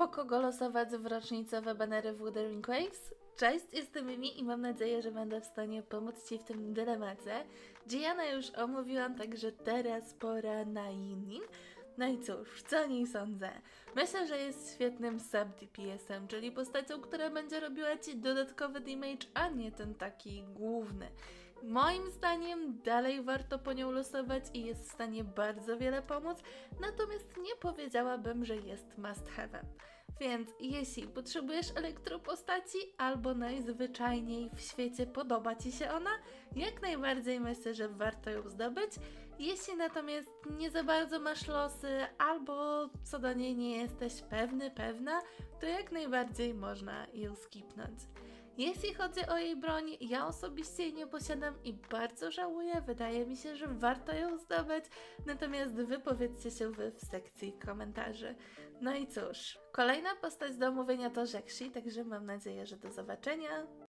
po kogo losować w rocznicowe banery Wuthering Waves? Cześć, jestem Mimi i mam nadzieję, że będę w stanie pomóc Ci w tym dylemacie. Gianna już omówiłam, także teraz pora na Yinin. No i cóż, co o niej sądzę? Myślę, że jest świetnym sub-DPS-em, czyli postacią, która będzie robiła Ci dodatkowy damage, a nie ten taki główny. Moim zdaniem dalej warto po nią losować i jest w stanie bardzo wiele pomóc, natomiast nie powiedziałabym, że jest must have'em. Więc jeśli potrzebujesz elektropostaci albo najzwyczajniej w świecie podoba Ci się ona, jak najbardziej myślę, że warto ją zdobyć. Jeśli natomiast nie za bardzo masz losy albo co do niej nie jesteś pewny, pewna, to jak najbardziej można ją skipnąć. Jeśli chodzi o jej broń, ja osobiście jej nie posiadam i bardzo żałuję. Wydaje mi się, że warto ją zdobyć, natomiast wypowiedzcie się wy w sekcji komentarzy. No i cóż, kolejna postać do omówienia to Rzekshi, także mam nadzieję, że do zobaczenia.